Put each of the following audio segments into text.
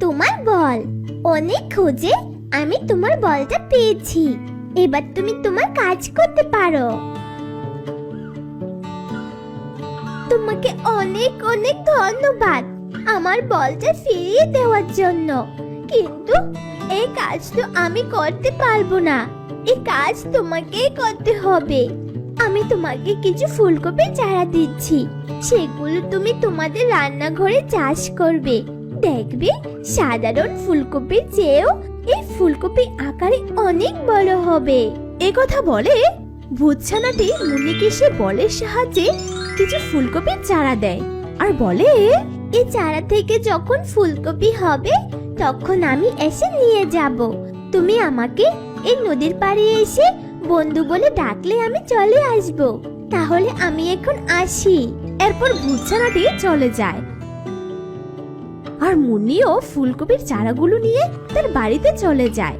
তোমার বল। অনেক খোঁজে আমি তোমার বলটা পেয়েছি। এবার তুমি তোমার কাজ করতে পারো। তোমাকে অনেক অনেক ধন্যবাদ আমার বলটা ফিরিয়ে দেওয়ার জন্য। কিন্তু এই কাজ তো আমি করতে পারব না। এই কাজ তোমাকেই করতে হবে। আমি তোমাকে কিছু ফুলকপি চারা দিচ্ছি। সেগুলো তুমি তোমাদের রান্নাঘরে চাষ করবে। দেখবে সাধারণ ফুলকপির চেয়েও এই ফুলকপি আকারে অনেক বড় হবে। এ কথা বলে ভূতছানাটি মুনিকে সে বলের সাহায্যে কিছু ফুলকপির চারা দেয়। আর বলে এই চারা থেকে যখন ফুলকপি হবে, তখন আমি এসে নিয়ে যাব। তুমি আমাকে এই নদীর পাড়ে এসে বন্ধু বলে ডাকলে আমি চলে আসব। তাহলে আমি এখন আসি। এরপর ভূতছানাটি চলে যায়। আর মুন্নিও ফুলকপির চারাগুলো নিয়ে তার বাড়িতে চলে যায়।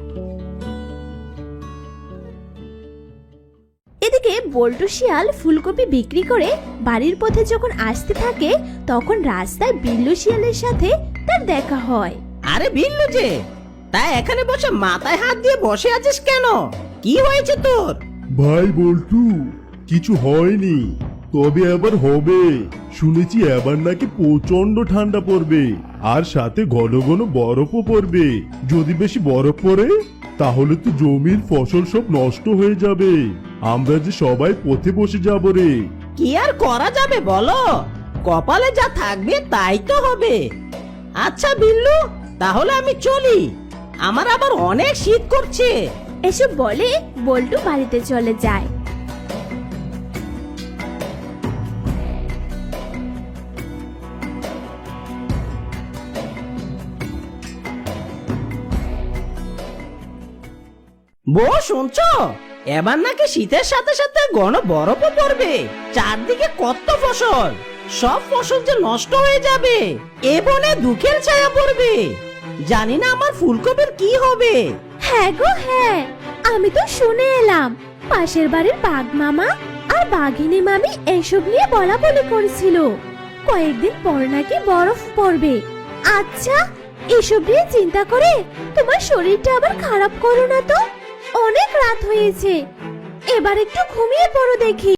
এদিকে বল্টু শিয়াল ফুলকপি বিক্রি করে বাড়ির পথে যখন আসতে থাকে তখন রাস্তায় বিল্লু শিয়ালের সাথে তার দেখা হয়। আরে বিল্লু যে তা এখানে বসে মাথায় হাত দিয়ে বসে আছিস কেন? কি হয়েছে তোর? ভাই বল্টু কিছু হয়নি তবে আবার হবে। শুনেছি এবার নাকি প্রচণ্ড ঠান্ডা পড়বে। আর সাথে ঘন ঘন বরফও পড়বে। যদি বেশি বরফ পড়ে তাহলে তো জমির ফসল সব নষ্ট হয়ে যাবে। আমরা যে সবাই পথে বসে যাব রে। কি আর করা যাবে বলো? কপালে যা থাকবে তাই তো হবে। আচ্ছা বিল্লু তাহলে আমি চলি। আমার আবার অনেক শীত করছে। এসব বলে বল্টু বাড়িতে চলে যায়। বউ শুনছো? এবার নাকি শীতের সাথে সাথে ঘন বরফও পড়বে। চারদিকে কত ফসল! সব ফসল যে নষ্ট হয়ে যাবে। এ বনে দুঃখের ছায়া পড়বে। জানি না আমার ফুলকপির কি হবে। হ্যাঁ গো হ্যাঁ। আমি তো শুনে এলাম। পাশের বাড়ির বাঘ মামা আর বাঘিনী মামি এসব নিয়ে বলা বলি করেছিল। কয়েকদিন পর নাকি বরফ পড়বে। আচ্ছা এসব নিয়ে চিন্তা করে তোমার শরীরটা আবার খারাপ করো না তো। অনেক রাত হয়েছে। এবার একটু ঘুমিয়ে পড়ো দেখি।